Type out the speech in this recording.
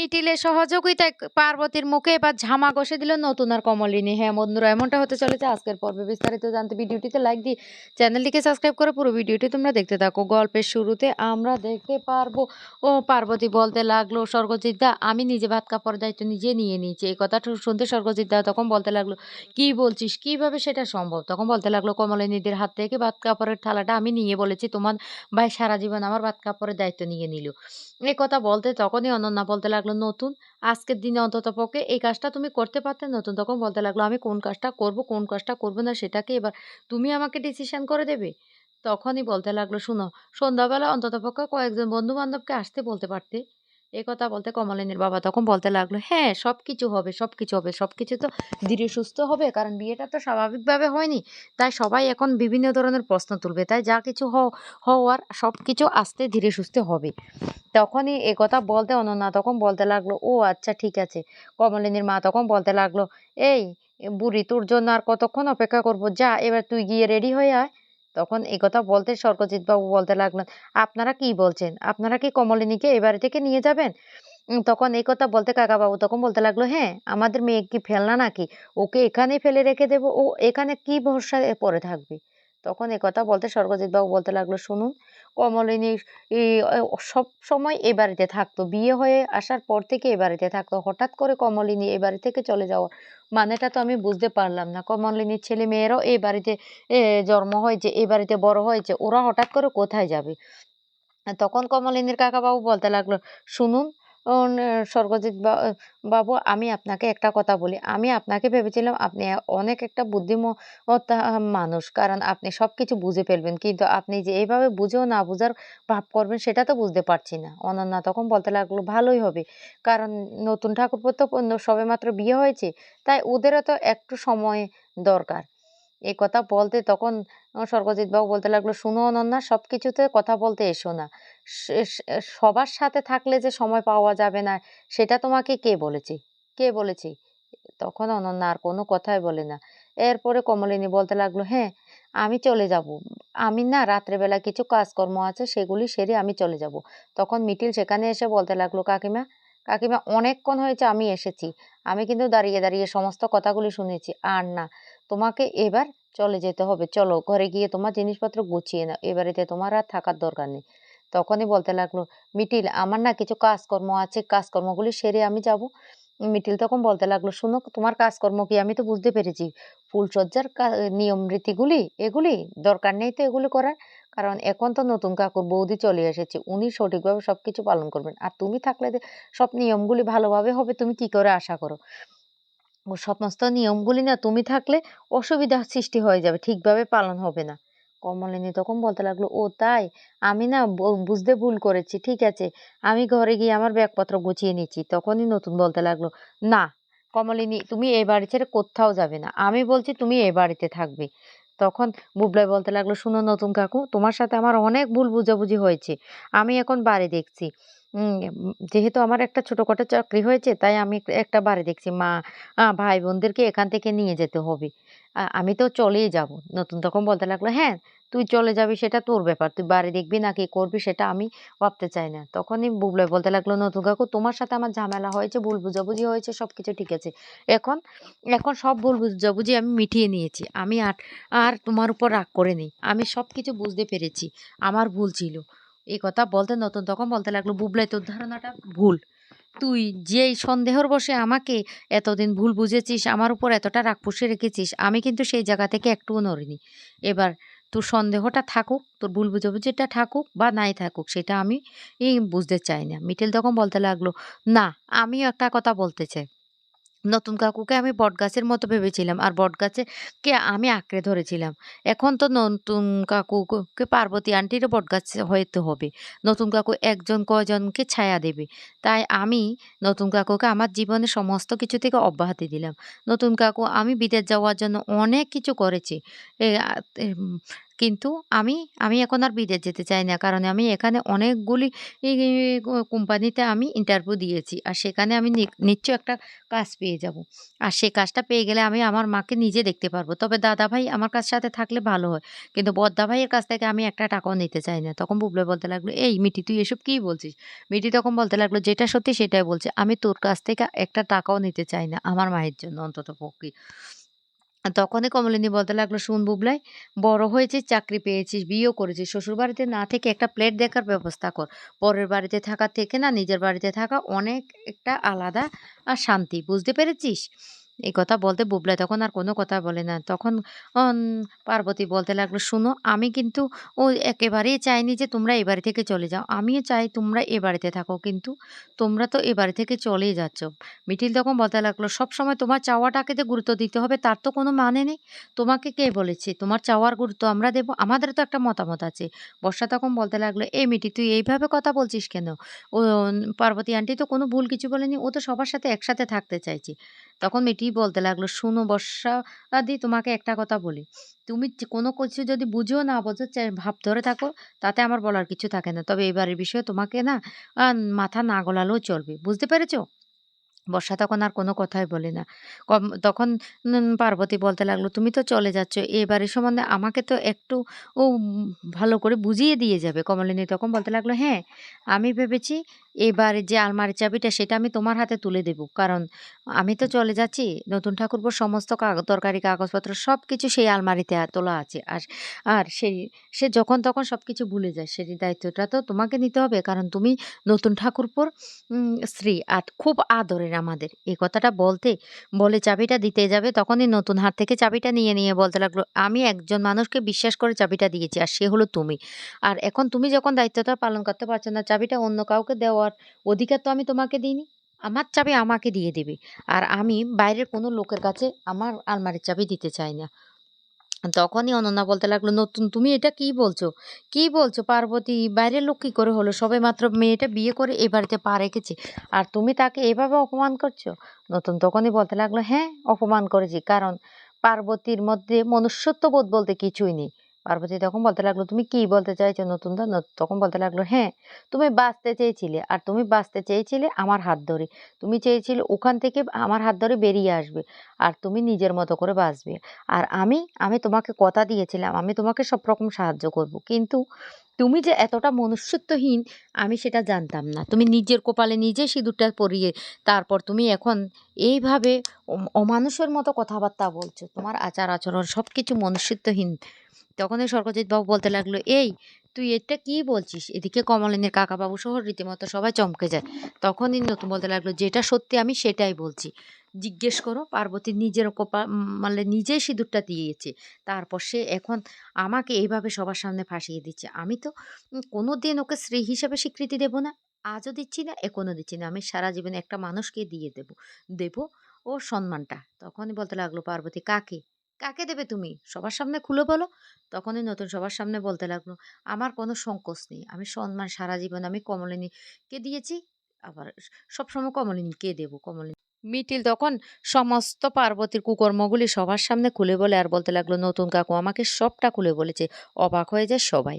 মিটিলের সহযোগিতায় পার্বতীর মুখে এবার ঝামা ঘষে দিল নতুন আর কমলিনী। হ্যাঁ বন্ধুরা, এমনটা হতে চলেছে। আজকের পর্বে বিস্তারিত জানতে ভিডিওটিতে লাইক দিয়ে চ্যানেলটিকে সাবস্ক্রাইব করে পুরো ভিডিওটি তোমরা দেখতে থাকো। গল্পের শুরুতে আমরা দেখতে পারব, ও পার্বতী বলতে লাগল, স্বর্গজিৎ দা, আমি নিজে ভাত কাপড় দায়িত্ব নিজে নিয়ে নিয়েছি। এই কথাটা শুনতে স্বর্গজিৎ দা তখন বলতে লাগল, কি বলছিস? কীভাবে সেটা সম্ভব? তখন বলতে লাগল, কমলিনীদের হাত থেকে ভাত কাপড়ের থালাটা আমি নিয়ে বলেছি, তোমার ভাই সারা জীবন আমার ভাত কাপড়ের দায়িত্ব নিয়ে নিল। এই কথা বলতে তখনই অনন্যা বলতে লাগল, নতুন? আজকের দিনে অন্তত পক্ষে এই কাজটা তুমি করতে পারতে নতুন তখন বলতে লাগল, আমি কোন কাজটা করব, কোন কাজটা করব না সেটাকে এবার তুমি আমাকে ডিসিশন করে দেবে? তখনই বলতে লাগল, শুনো, সন্ধ্যাবেলা অন্তত পক্ষে কয়েকজন বন্ধু বান্ধবকে আসতে বলতে পারতে। এই কথা বলতে কমলিনীর বাবা তখন বলতে লাগল হ্যাঁ সব কিছু হবে সব কিছু হবে সব কিছু তো ধীরে সুস্থ হবে, কারণ বিয়েটা তো স্বাভাবিকভাবে হয়নি। তাই সবাই এখন বিভিন্ন ধরনের প্রশ্ন তুলবে, তাই যা কিছু হওয়ার সব কিছু আস্তে ধীরে সুস্থে হবে। তখনই এ কথা বলতে অনন্যা তখন বলতে লাগল, ও আচ্ছা ঠিক আছে। কমলিনীর মা তখন বলতে লাগল, এই বুড়ি তোর জন্য আর কতক্ষণ অপেক্ষা করব? যা, এবার তুই গিয়ে রেডি হয়ে আয়। তখন এই কথা বলতে সরকজিৎ বাবু বলতে লাগলেন আপনারা কি বলছেন? আপনারা কি কমলিনীকে এ বাড়ি থেকে নিয়ে যাবেন? তখন এই কথা বলতে কাকা বাবু তখন বলতে লাগল হ্যাঁ আমাদের মেয়ে কি ফেলনা নাকি? ওকে এখানে ফেলে রেখে দেবো। ও এখানে কি ভরসায় পড়ে থাকবে? তখন এই কথা বলতে স্বর্গজিৎ বাবু বলতে লাগল, শুনুন, কমলিনী সব সময় এ বাড়িতে থাকতো। বিয়ে হয়ে আসার পর থেকে এ বাড়িতে থাকতো। হঠাৎ করে কমলিনী এ বাড়ি থেকে চলে যাওয়া মানেটা তো আমি বুঝতে পারলাম না। কমলিনীর ছেলে মেয়েরাও এই বাড়িতে জন্ম হয়েছে এই বাড়িতে বড় হয়েছে। ওরা হঠাৎ করে কোথায় যাবে? তখন কমলিনীর কাকাবাবু বলতে লাগল, শুনুন স্বর্গজিৎ বাবু, আমি আপনাকে একটা কথা বলি। আমি আপনাকে ভেবেছিলাম আপনি অনেক একটা বুদ্ধিমত্তা মানুষ, কারণ আপনি সব কিছু বুঝে ফেলবেন। কিন্তু আপনি যে এইভাবে বুঝেও না বুঝার ভাব করবেন, সেটা তো বুঝতে পারছি না। অনন্যা তখন বলতে লাগল, ভালোই হবে। কারণ নতুন ঠাকুরপো তো সবেমাত্র বিয়ে হয়েছে, তাই ওদেরও তো একটু সময় দরকার। এই কথা বলতে তখন স্বর্গজিৎ বাবু বলতে লাগল, শুনো অনন্যা সব কিছুতে কথা বলতে এসো না। সবার সাথে থাকলে যে সময় পাওয়া যাবে না, সেটা তোমাকে কে বলেছে? কে বলেছে? তখন অনন্যা আর কোনো কথাই বলে না। এরপরে কমলিনী বলতে লাগল হ্যাঁ আমি চলে যাব। আমি না রাত্রেবেলা কিছু কাজকর্ম আছে, সেগুলি সেরে আমি চলে যাব। তখন মিটিল সেখানে এসে বলতে লাগল, কাকিমা কাকিমা, অনেকক্ষণ হয়েছে আমি এসেছি। আমি কিন্তু দাঁড়িয়ে দাঁড়িয়ে সমস্ত কথাগুলি শুনেছি। আর না, তোমাকে এবার চলে যেতে হবে। চলো, ঘরে গিয়ে তোমার জিনিসপত্র গুছিয়ে নাও। এ বাড়িতে তোমার আর থাকার দরকার নেই। তখনই বলতে লাগল, মিটিল, আমার না কিছু কাজকর্ম আছে, কাজকর্মগুলি সেরে আমি যাব। মিটিল তখন বলতে লাগল, শুনো, তোমার কাজকর্ম কি আমি তো বুঝতে পেরেছি। ফুলসজ্জার নিয়ম রীতিগুলি, এগুলি দরকার নেই তো এগুলি করার। কারণ এখন তো নতুন কাকুর বৌদি চলে এসেছে, উনি সঠিকভাবে সবকিছু পালন করবেন। আর তুমি থাকলে সব নিয়মগুলি ভালোভাবে হবে, তুমি কি করে আশা করো? সমস্ত নিয়মগুলি না তুমি থাকলে অসুবিধা সৃষ্টি হয়ে যাবে, ঠিকভাবে পালন হবে না। কমলিনী তখন বলতে লাগল, ও তাই? আমি না বুঝতে ভুল করেছি, ঠিক আছে? আমি ঘরে গিয়ে আমার ব্যাগপত্র গুছিয়ে নিচ্ছি। তখনই নতুন বলতে লাগল, না কমলিনী তুমি এই বাড়ি ছেড়ে কোথাও যাবে না। আমি বলছি তুমি এই বাড়িতে থাকবে। তখন বুবলাই বলতে লাগল, শুনো নতুন কাকু, তোমার সাথে আমার অনেক ভুল বুঝাবুঝি হয়েছে। আমি এখন বাড়ি দেখছি। যেহেতু আমার একটা ছোটখাটো চাকরি হয়েছে, তাই আমি একটা বাড়ি দেখছি। মা ভাই বোনদেরকে এখান থেকে নিয়ে যেতে হবে। আমি তো চলেই যাব। নতুন তখন বলতে লাগল হ্যাঁ তুই চলে যাবি, সেটা তোর ব্যাপার। তুই বাড়ি দেখবি না, কি করবি, সেটা আমি ভাবতে চাই না। তখনই বুবলাই বলতে লাগল, নতুন কাকু, তোমার সাথে আমার ঝামেলা হয়েছে, ভুল বুঝাবুঝি হয়েছে, সবকিছু ঠিক আছে। এখন এখন সব ভুল বুঝাবুঝি আমি মিটিয়ে নিয়েছি। আমি আর আর তোমার উপর রাগ করে নেই। আমি সব কিছু বুঝতে পেরেছি। আমার ভুল ছিল। এই কথা বলতে, নতুন তখন বলতে লাগল বুবলাই তোর ধারণাটা ভুল। তুই যেই সন্দেহর বসে আমাকে এতদিন ভুল বুঝেছিস, আমার উপর এতটা রাগ পুষে রেখেছিস, আমি কিন্তু সেই জায়গা থেকে একটুও নড়িনি। এবার তোর সন্দেহটা থাকুক, তোর ভুল বুঝাবুঝিটা থাকুক বা নাই থাকুক, সেটা আমি বুঝতে চাই না। মিঠেল তখন বলতে লাগল, না, আমিও একটা কথা বলতে চাই। নতুন কাকুকে আমি বটগাছের মতো ভেবেছিলাম। আর বটগাছে কে আমি আঁকড়ে ধরেছিলাম। এখন তো নতুন কাকুকে পার্বতী আন্টিরও বটগাছ হইতে হবে। নতুন কাকু একজন কজনকে ছায়া দেবে। তাই আমি নতুন কাকুকে আমার জীবনে সমস্ত কিছু থেকে অব্যাহতি দিলাম। নতুন কাকু আমি বিদেশ যাওয়ার জন্য অনেক কিছু করেছি। কিন্তু আমি আমি এখন আর বিদেশ যেতে চাই না। কারণ আমি এখানে অনেকগুলি কোম্পানিতে আমি ইন্টারভিউ দিয়েছি। আর সেখানে আমি নি নিশ্চয়ই একটা কাজ পেয়ে যাব। আর সেই কাজটা পেয়ে গেলে আমি আমার মাকে নিজে দেখতে পারব। তবে দাদাভাই আমার কাছ সাথে থাকলে ভালো হয়। কিন্তু বড়দা ভাইয়ের কাছ থেকে আমি একটা টাকাও নিতে চাই না। তখন বুবলাই বলতে লাগল, "এই মিটি তুই এসব কি বলছিস?" মিটি তখন বলতে লাগল, "যেটা সত্যি সেটাই বলছে আমি তোর কাছ থেকে একটা টাকাও নিতে চাই না। আমার মায়ের জন্য অন্ততপক্ষে।" তখনই কমলিনী বলতে লাগল, শুন বুবলাই, বড় হয়েছিস, চাকরি পেয়েছিস, বিয়েও করেছিস। শ্বশুর বাড়িতে না থেকে একটা প্লেট দেখার ব্যবস্থা কর। পরের বাড়িতে থাকা থেকে না নিজের বাড়িতে থাকা অনেক একটা আলাদা আর শান্তি। বুঝতে পেরেছিস?" এই কথা বলতে বুবলাই তখন আর কোনো কথা বলে না। তখন পার্বতী বলতে লাগল, "শোনো, আমি কিন্তু ও একেবারেই চাইনি যে তোমরা এ বাড়ি থেকে চলে যাও। আমিও চাই তোমরা এ বাড়িতে থাকো। কিন্তু তোমরা তো এ বাড়ি থেকে চলেই যাচ্ছ।" মিঠিল তখন বলতে লাগল, "সবসময় তোমার চাওয়াটাকে যে গুরুত্ব দিতে হবে তার তো কোনো মানে নেই। তোমাকে কে বলেছে? তোমার চাওয়ার গুরুত্ব আমরা দেব? আমাদের তো একটা মতামত আছে।" বর্ষা তখন বলতে লাগল, "এই মিটি তুই এইভাবে কথা বলছিস কেন? ও পার্বতী আন্টি তো কোনো ভুল কিছু বলেনি। ও তো সবার সাথে একসাথে থাকতে চাইছে।" তখন মিটি বলতে লাগল, "শোনো বর্ষাদি তোমাকে একটা কথা বলি। তুমি কোনো কিছু যদি বুঝো না বোঝো ভাব ধরে থাকো তাতে আমার বলার কিছু থাকে না। তবে এবারের বিষয়ে তোমাকে না মাথা না গলালেও চলবে। বুঝতে পেরেছ?" বর্ষা তখন আর কোনো কথাই বলে না। তখন পার্বতী বলতে লাগল, "তুমি তো চলে যাচ্ছ। এ বাড়ির সম্বন্ধে আমাকে তো একটু ও ভালো করে বুঝিয়ে দিয়ে যাবে।" কমলিনী তখন বলতে লাগল, "হ্যাঁ, আমি ভেবেছি এবারে যে আলমারির চাবিটা সেটা আমি তোমার হাতে তুলে দেব। কারণ আমি তো চলে যাচ্ছি। নতুন ঠাকুরপোর সমস্ত দরকারি কাগজপত্র সব কিছু সেই আলমারিতে তোলা আছে। আর আর সেই সে যখন তখন সব কিছু ভুলে যায়। সেই দায়িত্বটা তো তোমাকে নিতে হবে। কারণ তুমি নতুন ঠাকুরপোর স্ত্রী আর খুব আদরের আমাদের।" এই কথাটা বলতে বলে চাবিটা দিতে যাবে তখনই নতুন হাত থেকে চাবিটা নিয়ে, নিয়ে বলতে লাগল, "আমি একজন মানুষকে বিশ্বাস করে চাবিটা দিয়েছি। আর সে হলো তুমি। আর এখন তুমি যখন দায়িত্বটা পালন করতে পারছ না, চাবিটা অন্য কাউকে দেওয়ার অধিকার তো আমি তোমাকে দিইনি। আমার চাবি আমাকে দিয়ে দিবে। আর আমি বাইরের কোনো লোকের কাছে আমার আলমারির চাবি দিতে চাই না।" তখনই অনন্যা বলতে লাগল, "নতুন তুমি এটা কি বলছো? কি বলছো পার্বতী? বাইরের লোক কী করে হলো? সবেমাত্র মেয়েটা বিয়ে করে এ বাড়িতে পা রেখেছে। আর তুমি তাকে এভাবে অপমান করছ?" নতুন তখনই বলতে লাগল, "হ্যাঁ, অপমান করেছি। কারণ পার্বতীর মধ্যে মনুষ্যত্ববোধ বলতে কিছুই নেই।" পার্বতী তখন বলতে লাগল, "তুমি কি বলতে চাইছো নতুনদা?" ন তখন বলতে লাগল, "হ্যাঁ, তুমি বাঁচতে চেয়েছিলে। আর তুমি বাঁচতে চেয়েছিলে আমার হাত ধরে। তুমি চেয়েছিলে ওখান থেকে আমার হাত ধরে বেরিয়ে আসবে। আর তুমি নিজের মতো করে বাঁচবে। আর আমি, আমি তোমাকে কথা দিয়েছিলাম আমি তোমাকে সব রকম সাহায্য করব। কিন্তু তুমি যে এতটা মনুষ্যত্বহীন আমি সেটা জানতাম না। তুমি নিজের কপালে নিজে সিঁদুরটা পরিয়ে তারপর তুমি এখন এইভাবে অম অমানুষের মতো কথাবার্তা বলছো। তোমার আচার-আচরণ সব কিছু মনুষ্যত্বহীন।" তখনই সর্বজিৎবাবু বলতে লাগল, "এই তুই এটা কি বলছিস?" এদিকে কমলিনীর কাকাবাবু সহ রীতিমতো সবাই চমকে যায়। তখনই নতুন বলতে লাগল, "যেটা সত্যি আমি সেটাই বলছি। জিজ্ঞেস করো পার্বতী নিজের কপা মানে নিজেই সিঁদুরটা দিয়েছে। তারপর সে এখন আমাকে এইভাবে সবার সামনে ফাঁসিয়ে দিচ্ছে। আমি তো কোনো দিন ওকে স্ত্রী হিসেবে স্বীকৃতি দেব না। আজও দিচ্ছি না, এখনও দিচ্ছি না। আমি সারা জীবনে একটা মানুষকে দিয়ে দেব। দেব ওর সম্মানটা।" তখনই বলতে লাগল পার্বতী, "কাকে? কাকে দেবে তুমি? সবার সামনে খুলে বলো।" তখনই নতুন সবার সামনে বলতে লাগল, "আমার কোনো সংকোচ নেই। আমি সম্মান সারা জীবন আমি কমলিনীকে দিয়েছি। আবার সবসময় কমলিনীকে দেবো কমলিনী" মিটিল তখন সমস্ত পার্বতীর কুকর্মগুলি সবার সামনে খুলে বলে আর বলতে লাগল, "নতুন কাকু আমাকে সবটা খুলে বলেছে।" অবাক হয়ে যায় সবাই।